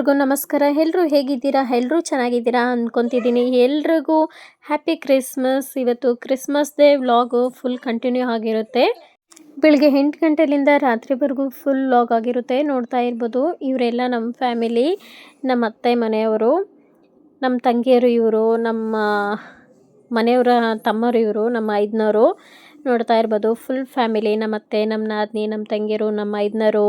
ಎಲ್ರಿಗೂ ನಮಸ್ಕಾರ. ಎಲ್ಲರೂ ಹೇಗಿದ್ದೀರಾ? ಎಲ್ಲರೂ ಚೆನ್ನಾಗಿದ್ದೀರಾ ಅಂದ್ಕೊತಿದ್ದೀನಿ ಎಲ್ರಿಗೂ ಹ್ಯಾಪಿ ಕ್ರಿಸ್ಮಸ್ ಇವತ್ತು Christmas day vlog full continue ಆಗಿರುತ್ತೆ. ಬೆಳಿಗ್ಗೆ ಎಂಟು ಗಂಟೆಲಿಂದ ರಾತ್ರಿವರೆಗೂ ಫುಲ್ ವ್ಲಾಗ್ ಆಗಿರುತ್ತೆ. ನೋಡ್ತಾ ಇರ್ಬೋದು. ಇವರೆಲ್ಲ ನಮ್ಮ ಫ್ಯಾಮಿಲಿ ನಮ್ಮ ಅತ್ತೆ ಮನೆಯವರು ನಮ್ಮ ತಂಗಿಯರು ಇವರು, ನಮ್ಮ ಮನೆಯವರ ತಮ್ಮರು ಇವರು, ನಮ್ಮ ಐದನವರು ನೋಡ್ತಾ ಇರ್ಬೋದು. ಫುಲ್ ಫ್ಯಾಮಿಲಿ ನಮ್ಮ ಅತ್ತೆ ನಮ್ಮ ನಾದಿನಿ ನಮ್ಮ ತಂಗಿಯರು ನಮ್ಮ ಮೈದ್ನರು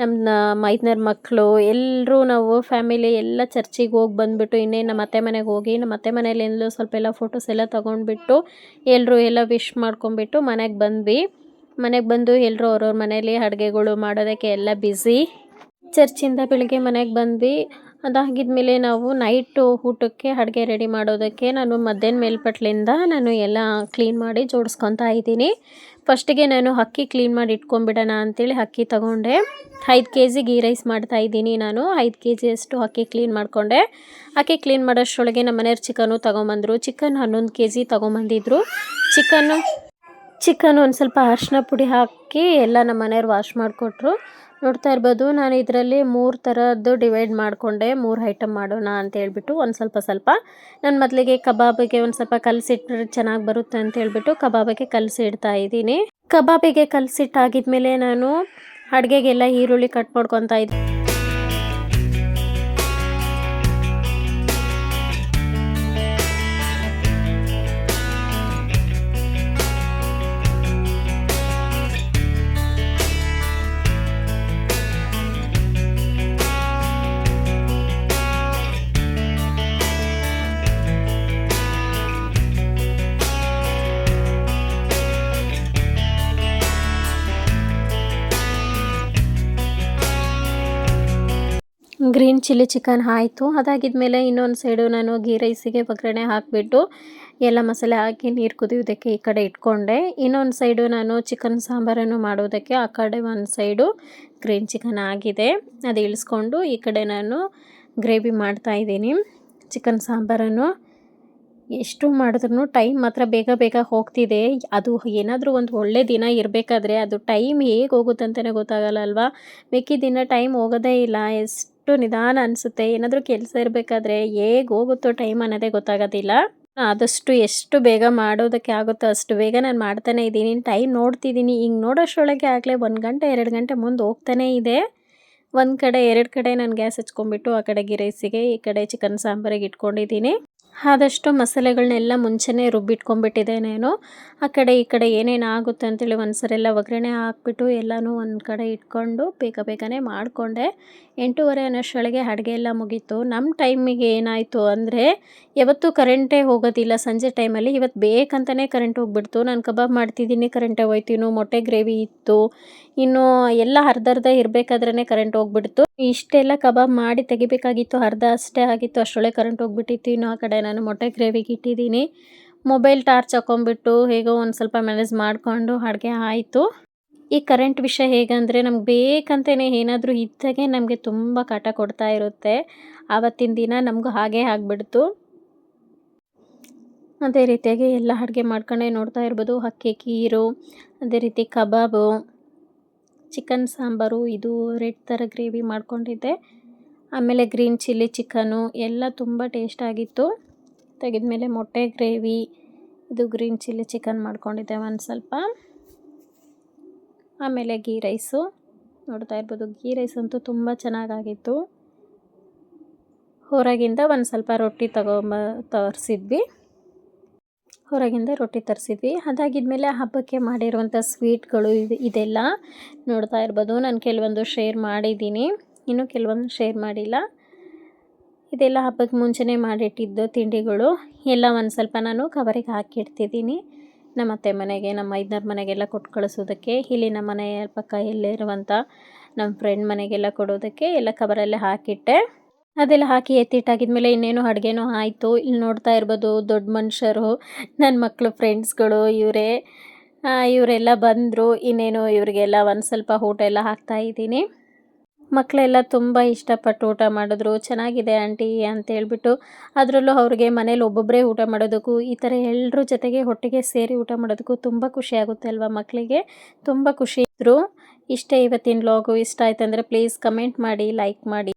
ನಮ್ಮ ಮೈದ್ನರ ಮಕ್ಕಳು ಎಲ್ಲರೂ ನಾವು ಫ್ಯಾಮಿಲಿ ಎಲ್ಲ ಚರ್ಚಿಗೆ ಹೋಗಿ ಬಂದುಬಿಟ್ಟು ಇನ್ನೇನು ನಮ್ಮ ಅತ್ತೆ ಮನೆಗೆ ಹೋಗಿ ನಮ್ಮ ಅತ್ತೆ ಮನೇಲಿಂದಲೂ ಸ್ವಲ್ಪ ಎಲ್ಲ ಫೋಟೋಸ್ ಎಲ್ಲ ತೊಗೊಂಡ್ಬಿಟ್ಟು ಎಲ್ಲರೂ ಎಲ್ಲ ವಿಶ್ ಮಾಡ್ಕೊಂಬಿಟ್ಟು ಮನೆಗೆ ಬಂದ್ವಿ. ಮನೆಗೆ ಬಂದು ಎಲ್ಲರೂ ಅವ್ರವ್ರ ಮನೇಲಿ ಅಡುಗೆಗಳು ಮಾಡೋದಕ್ಕೆ ಎಲ್ಲ ಬ್ಯುಸಿ ಚರ್ಚಿಂದ ಬೆಳಿಗ್ಗೆ ಮನೆಗೆ ಬಂದ್ವಿ. ಅದಾಗಿದ್ಮೇಲೆ ನಾವು ನೈಟು ಊಟಕ್ಕೆ ಅಡುಗೆ ರೆಡಿ ಮಾಡೋದಕ್ಕೆ ನಾನು ಮಧ್ಯಾಹ್ನ ಮೇಲ್ಪಟ್ಲಿಂದ ನಾನು ಎಲ್ಲ ಕ್ಲೀನ್ ಮಾಡಿ ಜೋಡಿಸ್ಕೊತಾ ಇದ್ದೀನಿ. ಫಸ್ಟಿಗೆ ನಾನು ಅಕ್ಕಿ ಕ್ಲೀನ್ ಮಾಡಿ ಇಟ್ಕೊಂಡ್ಬಿಡೋಣ ಅಂತೇಳಿ ಅಕ್ಕಿ ತಗೊಂಡೆ. ಐದು ಕೆ ಜಿ ಗೀ ರೈಸ್ ಮಾಡ್ತಾ ಇದ್ದೀನಿ ನಾನು. ಐದು ಕೆ ಜಿಯಷ್ಟು ಅಕ್ಕಿ ಕ್ಲೀನ್ ಮಾಡಿಕೊಂಡೆ. ಅಕ್ಕಿ ಕ್ಲೀನ್ ಮಾಡೋಷ್ಟರೊಳಗೆ ನಮ್ಮ ಮನೆಯವ್ರು ಚಿಕನು ತೊಗೊಂಬಂದರು. ಚಿಕನ್ ಹನ್ನೊಂದು ಕೆ ಜಿ ತೊಗೊಂಬಂದಿದ್ರು. ಚಿಕನ್ನು ಚಿಕನ್ ಒಂದು ಸ್ವಲ್ಪ ಅರಿಶಿನ ಪುಡಿ ಹಾಕಿ ಎಲ್ಲ ನಮ್ಮ ಮನೆಯವ್ರು ವಾಶ್ ಮಾಡಿಕೊಟ್ರು. ನೋಡ್ತಾ ಇರ್ಬೋದು, ನಾನು ಇದರಲ್ಲಿ ಮೂರು ಥರದ್ದು ಡಿವೈಡ್ ಮಾಡಿಕೊಂಡೆ, ಮೂರು ಐಟಮ್ ಮಾಡೋಣ ಅಂತ ಹೇಳ್ಬಿಟ್ಟು ಒಂದು ಸ್ವಲ್ಪ ಸ್ವಲ್ಪ. ನಾನು ಮೊದಲಿಗೆ ಕಬಾಬಿಗೆ ಒಂದು ಸ್ವಲ್ಪ ಕಲಸಿಟ್ರೆ ಚೆನ್ನಾಗಿ ಬರುತ್ತೆ ಅಂತ ಹೇಳ್ಬಿಟ್ಟು ಕಬಾಬಿಗೆ ಕಲಸಿ ಇಡ್ತಾ ಇದ್ದೀನಿ. ಕಬಾಬಿಗೆ ಕಲಸಿಟ್ಟಾಗಿದ್ಮೇಲೆ ನಾನು ಅಡುಗೆಗೆಲ್ಲ ಈರುಳ್ಳಿ ಕಟ್ ಮಾಡ್ಕೊತಾ ಇದ್ದೆ. ಗ್ರೀನ್ ಚಿಲ್ಲಿ ಚಿಕನ್ ಆಯಿತು. ಅದಾಗಿದ್ಮೇಲೆ ಇನ್ನೊಂದು ಸೈಡು ನಾನು ಗೀ ರೈಸಿಗೆ ಒಗ್ಗರಣೆ ಹಾಕಿಬಿಟ್ಟು ಎಲ್ಲ ಮಸಾಲೆ ಹಾಕಿ ನೀರು ಕುದಿಯೋದಕ್ಕೆ ಈ ಕಡೆ ಇಟ್ಕೊಂಡೆ. ಇನ್ನೊಂದು ಸೈಡು ನಾನು ಚಿಕನ್ ಸಾಂಬಾರನ್ನು ಮಾಡೋದಕ್ಕೆ ಆ ಕಡೆ ಒಂದು ಸೈಡು ಗ್ರೀನ್ ಚಿಕನ್ ಆಗಿದೆ. ಅದು ಇಳಿಸ್ಕೊಂಡು ಈ ಕಡೆ ನಾನು ಗ್ರೇವಿ ಮಾಡ್ತಾಯಿದ್ದೀನಿ ಚಿಕನ್ ಸಾಂಬಾರನ್ನು ಎಷ್ಟು ಮಾಡಿದ್ರೂ ಟೈಮ್ ಮಾತ್ರ ಬೇಗ ಬೇಗ ಹೋಗ್ತಿದೆ. ಅದು ಏನಾದರೂ ಒಂದು ಒಳ್ಳೆ ದಿನ ಇರಬೇಕಾದ್ರೆ ಅದು ಟೈಮ್ ಹೇಗೆ ಹೋಗುತ್ತಂತಲೇ ಗೊತ್ತಾಗಲ್ಲ ಅಲ್ವಾ? ಮಿಕ್ಕಿದ ದಿನ ಟೈಮ್ ಹೋಗೋದೇ ಇಲ್ಲ. ಎಷ್ಟು ಅಷ್ಟು ನಿಧಾನ ಅನಿಸುತ್ತೆ. ಏನಾದರೂ ಕೆಲಸ ಇರಬೇಕಾದ್ರೆ ಹೇಗೆ ಹೋಗುತ್ತೋ ಟೈಮ್ ಅನ್ನೋದೇ ಗೊತ್ತಾಗೋದಿಲ್ಲ. ಆದಷ್ಟು ಎಷ್ಟು ಬೇಗ ಮಾಡೋದಕ್ಕೆ ಆಗುತ್ತೋ ಅಷ್ಟು ಬೇಗ ನಾನು ಮಾಡ್ತಾನೆ ಇದ್ದೀನಿ. ಟೈಮ್ ನೋಡ್ತಿದ್ದೀನಿ. ಹಿಂಗೆ ನೋಡೋಷ್ಟರೊಳಗೆ ಆಗಲೇ ಒಂದು ಗಂಟೆ, ಎರಡು ಗಂಟೆ ಮುಂದೆ ಹೋಗ್ತಾನೇ ಇದೆ. ಒಂದು ಕಡೆ, ಎರಡು ಕಡೆ ನಾನು ಗ್ಯಾಸ್ ಹಚ್ಕೊಂಡ್ಬಿಟ್ಟು ಆ ಕಡೆ ಗಿರೈಸಿಗೆ, ಈ ಕಡೆ ಚಿಕನ್ ಸಾಂಬಾರಿಗೆ ಇಟ್ಕೊಂಡಿದ್ದೀನಿ. ಆದಷ್ಟು ಮಸಾಲೆಗಳನ್ನೆಲ್ಲ ಮುಂಚೆನೇ ರುಬ್ಬಿಟ್ಕೊಂಡ್ಬಿಟ್ಟಿದೆ ನಾನು. ಆ ಕಡೆ, ಈ ಕಡೆ ಏನೇನು ಆಗುತ್ತೆ ಅಂತೇಳಿ ಒಂದು ಸರೆಲ್ಲ ಒಗ್ಗರಣೆ ಹಾಕ್ಬಿಟ್ಟು ಎಲ್ಲನೂ ಒಂದು ಕಡೆ ಇಟ್ಕೊಂಡು ಬೇಗ ಬೇಗನೆ ಮಾಡಿಕೊಂಡೆ. ಎಂಟೂವರೆ ಅನ್ನೋಷ್ಟರೊಳಗೆ ಅಡುಗೆ ಎಲ್ಲ ಮುಗೀತು. ನಮ್ಮ ಟೈಮಿಗೆ ಏನಾಯಿತು ಅಂದರೆ, ಯಾವತ್ತೂ ಕರೆಂಟೇ ಹೋಗೋದಿಲ್ಲ ಸಂಜೆ ಟೈಮಲ್ಲಿ ಇವತ್ತು ಬೇಕಂತಲೇ ಕರೆಂಟ್ ಹೋಗ್ಬಿಡ್ತು. ನಾನು ಕಬಾಬ್ ಮಾಡ್ತಿದ್ದೀನಿ ಕರೆಂಟೇ ಹೋಯ್ತು. ಮೊಟ್ಟೆ ಗ್ರೇವಿ ಇತ್ತು. ಇನ್ನು ಎಲ್ಲ ಅರ್ಧ ಅರ್ಧ ಇರಬೇಕಾದ್ರೇ ಕರೆಂಟ್ ಹೋಗ್ಬಿಡ್ತು. ಇಷ್ಟೆಲ್ಲ ಕಬಾಬ್ ಮಾಡಿ ತೆಗಿಬೇಕಾಗಿತ್ತು. ಅರ್ಧ ಅಷ್ಟೇ ಆಗಿತ್ತು. ಅಷ್ಟರೊಳಗೆ ಕರೆಂಟ್ ಹೋಗ್ಬಿಟ್ಟಿತ್ತು. ಇನ್ನು ಆ ಕಡೆ ನಾನು ಮೊಟ್ಟೆ ಗ್ರೇವಿಗೆ ಇಟ್ಟಿದ್ದೀನಿ. ಮೊಬೈಲ್ ಟಾರ್ಚ್ ಹಾಕೊಂಡ್ಬಿಟ್ಟು, ಹೇಗೋ ಒಂದು ಸ್ವಲ್ಪ ಮ್ಯಾನೇಜ್ ಮಾಡಿಕೊಂಡು ಅಡುಗೆ ಆಯಿತು. ಈ ಕರೆಂಟ್ ವಿಷಯ ಹೇಗಂದರೆ ನಮ್ಗೆ ಬೇಕಂತಲೇ ಏನಾದರೂ ಇದ್ದಾಗೆ ನಮಗೆ ತುಂಬ ಕಾಟ ಕೊಡ್ತಾ ಇರುತ್ತೆ. ಆವತ್ತಿನ ದಿನ ನಮಗೂ ಹಾಗೇ ಆಗಿಬಿಡ್ತು. ಅದೇ ರೀತಿಯಾಗಿ ಎಲ್ಲ ಅಡುಗೆ ಮಾಡ್ಕೊಂಡೆ ನೋಡ್ತಾ ಇರ್ಬೋದು. ಅಕ್ಕಿ ಕೀರು ಅದೇ ರೀತಿ ಕಬಾಬು ಚಿಕನ್ ಸಾಂಬಾರು, ಇದು ರೆಡ್ ಥರ ಗ್ರೇವಿ ಮಾಡ್ಕೊಂಡಿದ್ದೆ. ಆಮೇಲೆ ಗ್ರೀನ್ ಚಿಲ್ಲಿ ಚಿಕನು ಎಲ್ಲ ತುಂಬ ಟೇಸ್ಟಾಗಿತ್ತು ತೆಗೆದ್ಮೇಲೆ ಮೊಟ್ಟೆ ಗ್ರೇವಿ ಇದು ಗ್ರೀನ್ ಚಿಲ್ಲಿ ಚಿಕನ್ ಮಾಡ್ಕೊಂಡಿದ್ದೆ ಒಂದು ಸ್ವಲ್ಪ. ಆಮೇಲೆ ಗೀ ರೈಸು. ನೋಡ್ತಾ ಇರ್ಬೋದು ಗೀ ರೈಸ್ ಅಂತೂ ತುಂಬ ಚೆನ್ನಾಗಾಗಿತ್ತು. ಹೊರಗಿಂದ ಒಂದು ಸ್ವಲ್ಪ ರೊಟ್ಟಿ ತಗೊಂಬ, ತರಿಸಿದ್ವಿ. ಹೊರಗಿಂದ ರೊಟ್ಟಿ ತರಿಸಿದ್ವಿ. ಅದಾಗಿದ್ಮೇಲೆ ಹಬ್ಬಕ್ಕೆ ಮಾಡಿರುವಂಥ ಸ್ವೀಟ್ಗಳು ಇದು, ಇದೆಲ್ಲ ನೋಡ್ತಾ ಇರ್ಬೋದು. ನಾನು ಕೆಲವೊಂದು ಶೇರ್ ಮಾಡಿದ್ದೀನಿ. ಇನ್ನೂ ಕೆಲವೊಂದು ಶೇರ್ ಮಾಡಿಲ್ಲ. ಇದೆಲ್ಲ ಹಬ್ಬಕ್ಕೆ ಮುಂಚೆನೇ ಮಾಡಿಟ್ಟಿದ್ದು ತಿಂಡಿಗಳು. ಎಲ್ಲ ಒಂದು ಸ್ವಲ್ಪ ನಾನು ಕವರಿಗೆ ಹಾಕಿಡ್ತಿದ್ದೀನಿ. ನಮ್ಮ ಅತ್ತೆ ಮನೆಗೆ, ನಮ್ಮ ಮೈದನರ ಮನೆಗೆಲ್ಲ ಕೊಟ್ಟು ಕಳಿಸೋದಕ್ಕೆ ಇಲ್ಲಿ ನಮ್ಮ ಮನೆಯ ಪಕ್ಕ ಇರುವಂಥ ನಮ್ಮ ಫ್ರೆಂಡ್ ಮನೆಗೆಲ್ಲ ಕೊಡೋದಕ್ಕೆ ಎಲ್ಲ ಕವರಲ್ಲೇ ಹಾಕಿಟ್ಟೆ. ಅದೆಲ್ಲ ಹಾಕಿ ಎತ್ತಿಟ್ಟಾಗಿದ್ಮೇಲೆ ಇನ್ನೇನು ಅಡುಗೆನೂ ಆಯಿತು. ಇಲ್ಲಿ ನೋಡ್ತಾ ಇರ್ಬೋದು ದೊಡ್ಡ ಮನುಷ್ಯರು ನನ್ನ ಮಕ್ಕಳು ಫ್ರೆಂಡ್ಸ್ಗಳು ಇವರೇ ಇವರೆಲ್ಲ ಬಂದರು. ಇನ್ನೇನು ಇವರಿಗೆಲ್ಲ ಒಂದು ಸ್ವಲ್ಪ ಊಟ ಎಲ್ಲ ಹಾಕ್ತಾಯಿದ್ದೀನಿ ಮಕ್ಕಳೆಲ್ಲ ತುಂಬ ಇಷ್ಟಪಟ್ಟು ಊಟ ಮಾಡಿದ್ರು. ಚೆನ್ನಾಗಿದೆ ಆಂಟಿ ಅಂತ ಹೇಳ್ಬಿಟ್ಟು ಅದರಲ್ಲೂ ಅವ್ರಿಗೆ ಮನೇಲಿ ಒಬ್ಬೊಬ್ಬರೇ ಊಟ ಮಾಡೋದಕ್ಕೂ, ಈ ಥರ ಎಲ್ಲರ ಜೊತೆಗೆ ಒಟ್ಟಿಗೆ ಸೇರಿ ಊಟ ಮಾಡೋದಕ್ಕೂ ತುಂಬ ಖುಷಿ ಆಗುತ್ತೆ ಅಲ್ವಾ ಮಕ್ಕಳಿಗೆ? ತುಂಬ ಖುಷಿ ಇದ್ದರು ಇಷ್ಟೇ ಇವತ್ತಿನ ಲಾಗು ಇಷ್ಟ ಆಯ್ತಂದರೆ ಪ್ಲೀಸ್ ಕಮೆಂಟ್ ಮಾಡಿ ಲೈಕ್ ಮಾಡಿ.